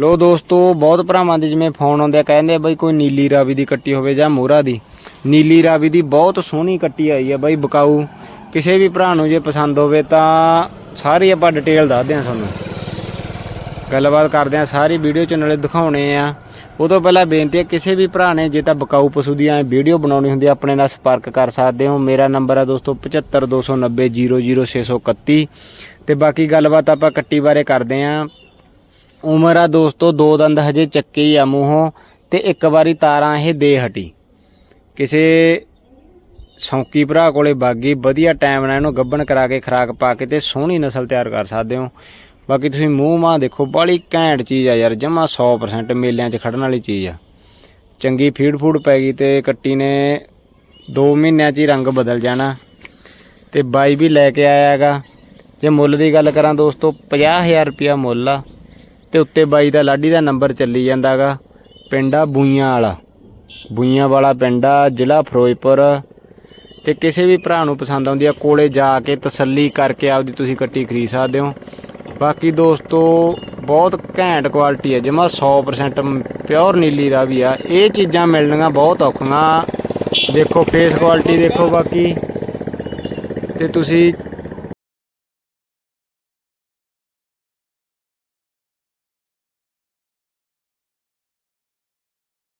ਲੋ ਦੋਸਤੋ, ਬਹੁਤ ਭਰਾਵਾਂ ਦੇ ਜਿਵੇਂ ਫੋਨ ਆਉਂਦੇ ਆ, ਕਹਿੰਦੇ ਆ ਬਈ ਕੋਈ ਨੀਲੀ ਰਾਵੀ ਦੀ ਕੱਟੀ ਹੋਵੇ ਜਾਂ ਮੋਹਰਾ ਦੀ। ਨੀਲੀ ਰਾਵੀ ਦੀ ਬਹੁਤ ਸੋਹਣੀ ਕੱਟੀ ਆਈ ਹੈ ਬਈ ਬਕਾਊ। ਕਿਸੇ ਵੀ ਭਰਾ ਨੂੰ ਜੇ ਪਸੰਦ ਹੋਵੇ ਤਾਂ ਸਾਰੀ ਆਪਾਂ ਡਿਟੇਲ ਦੱਸਦੇ ਹਾਂ ਤੁਹਾਨੂੰ। ਗੱਲਬਾਤ ਕਰਦੇ ਹਾਂ ਸਾਰੀ ਵੀਡੀਓ ਚ ਨਾਲੇ ਦਿਖਾਉਣੇ ਆ। ਉਹ ਤੋਂ ਪਹਿਲਾਂ ਬੇਨਤੀ ਹੈ ਕਿਸੇ ਵੀ ਭਰਾ ਨੇ ਜੇ ਤਾਂ ਬਕਾਊ ਪਸ਼ੂ ਦੀ ਐ ਵੀਡੀਓ ਬਣਾਉਣੀ ਹੁੰਦੀ ਹੈ ਆਪਣੇ ਨਾਲ ਸੰਪਰਕ ਕਰ ਸਕਦੇ ਹੋ। ਮੇਰਾ ਨੰਬਰ ਹੈ ਦੋਸਤੋ 7529000631 ਤੇ ਬਾਕੀ ਗੱਲਬਾਤ ਆਪਾਂ ਕੱਟੀ ਬਾਰੇ ਕਰਦੇ ਆ। ਉਮਰ ਆ ਦੋਸਤੋ, ਦੋ ਦੰਦ ਹਜੇ ਚੱਕੇ ਹੀ ਆ ਮੂੰਹੋਂ ਤੇ ਇੱਕ ਵਾਰੀ ਤਾਰਾਂ ਇਹ ਦੇ ਹਟੀ। ਕਿਸੇ ਸ਼ੌਂਕੀ ਭਰਾ ਕੋਲੇ ਬਾਗੀ, ਵਧੀਆ ਟਾਈਮ ਨਾਲ ਇਹਨੂੰ ਗੱਬਣ ਕਰਾ ਕੇ, ਖਰਾਕ ਪਾ ਕੇ ਤੇ ਸੋਹਣੀ ਨਸਲ ਤਿਆਰ ਕਰ ਸਕਦੇ ਹੋ। ਬਾਕੀ ਤੁਸੀਂ ਮੂੰਹ ਮਾਂ ਦੇਖੋ ਬੜੀ ਘੈਂਟ ਚੀਜ਼ ਆ ਯਾਰ, ਜਮਾ 100% ਮੇਲਿਆਂ 'ਚ ਖੜਨ ਵਾਲੀ ਚੀਜ਼ ਆ। ਚੰਗੀ ਫੀਡ ਫੂਡ ਪੈ ਗਈ ਤੇ ਕੱਟੀ ਨੇ 2 ਮਹੀਨਿਆਂ 'ਚ ਹੀ ਰੰਗ ਬਦਲ ਜਾਣਾ। ਤੇ ਬਾਈ ਵੀ ਲੈ ਕੇ ਆਇਆ ਹੈਗਾ। ਜੇ ਮੁੱਲ ਦੀ ਗੱਲ ਕਰਾਂ ਦੋਸਤੋ 50000 ਰੁਪਿਆ ਮੁੱਲ ਆ। ਤੇ ਉੱਤੇ ਬਾਈ ਦਾ ਲਾਡੀ ਦਾ ਨੰਬਰ ਚੱਲੀ ਜਾਂਦਾਗਾ। ਆ ਬੂਈਆਂ ਵਾਲਾ। ਬੂਈਆਂ ਵਾਲਾ ਪਿੰਡ ਆ, ਜ਼ਿਲ੍ਹਾ ਫਿਰੋਜ਼ਪੁਰ। ਤੇ ਕਿਸੇ ਵੀ ਭਰਾ ਨੂੰ ਪਸੰਦ ਆਉਂਦੀ ਆ, ਕੋਲੇ ਜਾ ਕੇ ਤਸੱਲੀ ਕਰਕੇ ਆਪਦੀ ਤੁਸੀਂ ਕੱਟੀ ਖਰੀਦ ਸਕਦੇ ਹੋ। ਬਾਕੀ ਦੋਸਤੋ, ਬਹੁਤ ਘੈਂਟ ਕੁਆਲਿਟੀ ਹੈ ਜਮਾ 100% ਪਿਓਰ ਨੀਲੀ ਦਾ ਵੀ ਆ। ਇਹ ਚੀਜ਼ਾਂ ਮਿਲਣੀਆਂ ਬਹੁਤ ਔਖੀਆਂ। ਦੇਖੋ ਫੇਸ ਕੁਆਲਿਟੀ ਦੇਖੋ ਬਾਕੀ। ਤੇ ਤੁਸੀਂ